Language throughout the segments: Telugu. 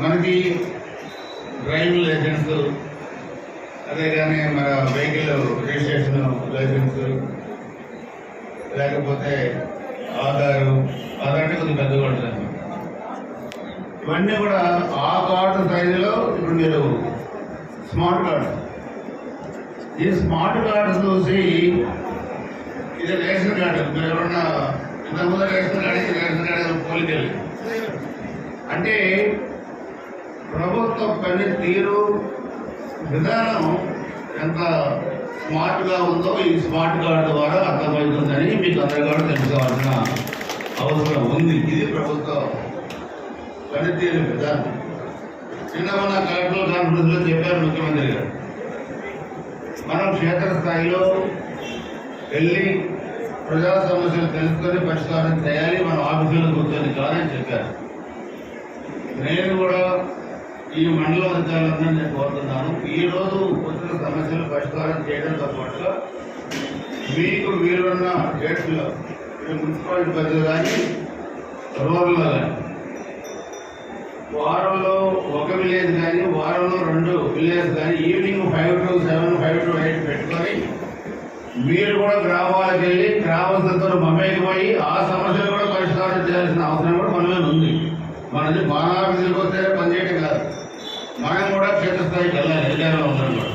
మనకి డ్రైవింగ్ లైసెన్స్ అదే కానీ మన వెహికల్ రిజిస్ట్రేషన్ లైసెన్స్ లేకపోతే ఆధారు ఆధార్ అంటే కొంచెం పెద్ద ఉంటుంది ఇవన్నీ కూడా ఆ కార్డు సైజులో ఇప్పుడు మీరు స్మార్ట్ కార్డు. ఈ స్మార్ట్ కార్డు చూసి ఇది రేషన్ కార్డు. మీరు ఎవరన్నా ఇంతకుముందు రేషన్ కార్డు రేషన్ కార్డు పోలికెళ్ళి అంటే ప్రభుత్వ పని తీరు విధానం ఎంత స్మార్ట్గా ఉందో ఈ స్మార్ట్ కార్డు ద్వారా అర్థమవుతుందని మీకు అందరు కూడా తెలుసుకోవాల్సిన అవసరం ఉంది. ఇది ప్రభుత్వ పనితీరు విధానం. నిన్న మన కలెక్టర్ కాన్ఫరెన్స్లో చెప్పారు ముఖ్యమంత్రి గారు. మనం క్షేత్రస్థాయిలో వెళ్ళి ప్రజా సమస్యలు తెలుసుకొని పరిష్కారం చేయాలి మన ఆఫీసులో కూర్చొని కాదని చెప్పారు. నేను ఈ మండల అధికారులందరినీ నేను కోరుతున్నాను. ఈ రోజు వచ్చిన సమస్యలు పరిష్కారం చేయడంతో పాటు మీకు వీలున్న డేట్స్లో మున్సిపాలిటీ పరిధి కానీ రూరల్లో కానీ వారంలో ఒక విలేజ్ కానీ వారంలో రెండు విలేజ్ కానీ evening five to seven five to eight పెట్టుకొని మీరు కూడా గ్రామాలకు వెళ్ళి గ్రామస్తులతో మమేకమై ఆ సమస్యలు కూడా పరిష్కారం చేయాల్సిన అవసరం కూడా మన మీద ఉంది. మనది బాణాఫీసులకు వస్తే స్థాయికి క్షేత్రస్థాయికి వెళ్ళాలి అధికారంలో కూడా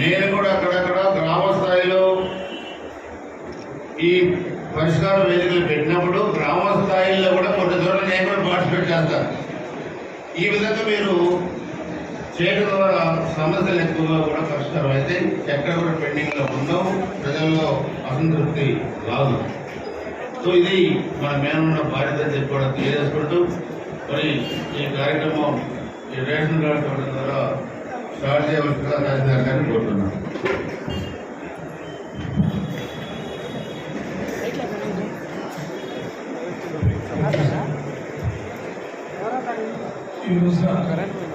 నేను కూడా అక్కడక్కడ గ్రామ స్థాయిలో ఈ పరిష్కార వేదికలు పెట్టినప్పుడు గ్రామ స్థాయిలో కూడా కొన్ని చోట్ల నేను కూడా పార్టిసిపేట్ చేస్తాను. ఈ విధంగా మీరు చేయడం ద్వారా సమస్యలు ఎక్కువగా కూడా పరిష్కారం అయితే ఎక్కడ కూడా పెండింగ్లో ఉండవు. ప్రజల్లో అసంతృప్తి రాదు. సో ఇది మన మేనున్న బాధ్యత అని చెప్పి కూడా తెలియజేసుకుంటూ మరి ఈ కార్యక్రమం ఈ రేషన్ కార్డు ఇవ్వడం ద్వారా స్టార్ట్ చేయవలసిందిగా తహసీల్దార్ గారిని కోరుతున్నాను ఈ రోజున